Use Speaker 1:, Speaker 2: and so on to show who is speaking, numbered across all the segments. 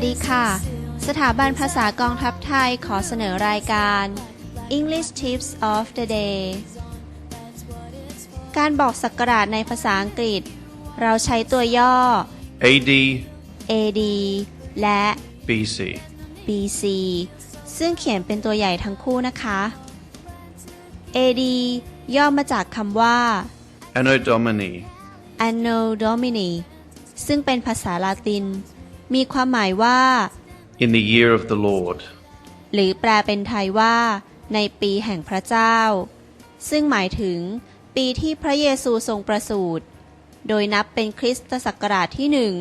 Speaker 1: วัสดีค่ะ สถาบันภาษากองทัพไทยขอเสนอรายการ English Tips of the Day การบอกศักราชในภาษาอังกฤษ เราใช้ตัวย่อ
Speaker 2: AD
Speaker 1: AD และ
Speaker 2: BC
Speaker 1: BC ซึ่งเขียนเป็นตัวใหญ่ทั้งคู่นะคะ AD ย่อมาจากคำว่า
Speaker 2: Anno Domini
Speaker 1: Anno Domini ซึ่งเป็นภาษาลาติน มีความหมายว่า
Speaker 2: in the year of the Lord
Speaker 1: หรือแปลเป็นไทยว่า ในปีแห่งพระเจ้า ซึ่งหมายถึง ปีที่พระเยซูทรงประสูติ โดยนับเป็นคริสตศักราชที่หนึ่ง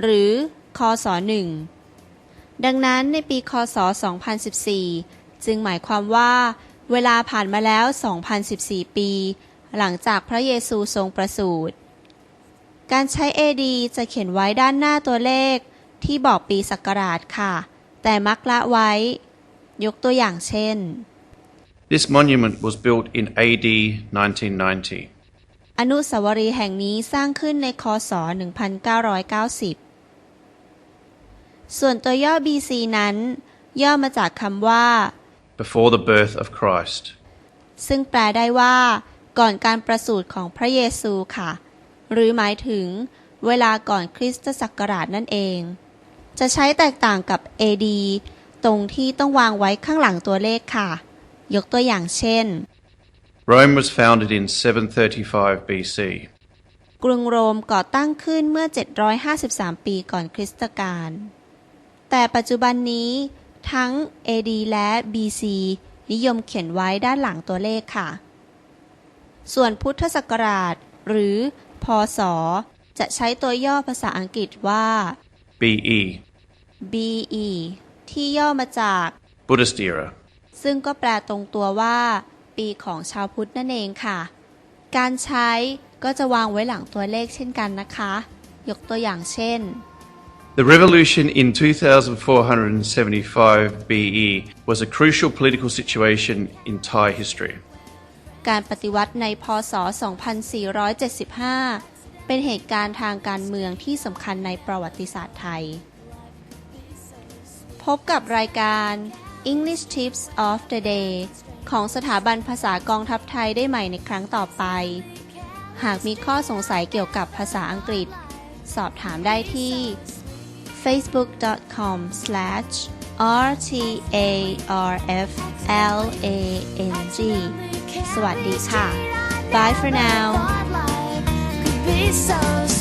Speaker 1: หรือคศหนึ่งดังนั้นในปีคศ 2014 จึงหมายความว่า เวลาผ่านมาแล้ว 2014 ปี หลังจากพระเยซูทรงประสูติ การใช้ AD จะเขียนไว้ด้านหน้าตัวเลข ที่บอกปีศักราชค่ะ แต่มักละไว้ ยกตัวอย่างเช่น
Speaker 2: This monument was built in AD 1990.
Speaker 1: อนุสาวรีย์แห่งนี้สร้างขึ้นในคศ 1990 ส่วนตัวย่อ BC นั้น ย่อมาจากคำว่า
Speaker 2: Before the birth of Christ.
Speaker 1: ซึ่งแปลได้ว่าก่อนการประสูติของพระเยซูค่ะ หรือหมายถึงเวลาก่อนคริสตศักราชนั่นเอง จะใช้แตกต่างกับ AD ตรงที่ต้องวางไว้ข้างหลังตัวเลขค่ะ ยกตัวอย่างเช่น
Speaker 2: Rome was founded in 735 BC.
Speaker 1: กรุงโรมก่อตั้งขึ้นเมื่อ 753 ปีก่อนคริสตกาล แต่ปัจจุบันนี้ทั้ง AD และ BC นิยมเขียนไว้ด้านหลังตัวเลขค่ะ ส่วนพุทธศักราช หรือ พศ จะใช้ตัวย่อภาษาอังกฤษว่า
Speaker 2: BE
Speaker 1: BE ที่ย่อมาจาก
Speaker 2: Buddhist era.
Speaker 1: ซึ่งก็แปลตรงตัวว่า ปีของชาวพุทธนั่นเองค่ะ การใช้ก็จะวางไว้หลังตัวเลขเช่นกันนะคะ ยกตัวอย่างเช่น
Speaker 2: The revolution in 2475 BE was a crucial political situation in Thai history.
Speaker 1: การปฏิวัติในพศ 2475 เป็นเหตุการณ์ทางการเมืองที่สำคัญในประวัติศาสตร์ไทย พบกับรายการ English Tips of the Day ของสถาบันภาษากองทัพไทยได้ใหม่ในครั้งต่อไป หากมีข้อสงสัยเกี่ยวกับภาษาอังกฤษ สอบถามได้ที่ facebook.com/rtarflang สวัสดีค่ะ Bye for now
Speaker 3: so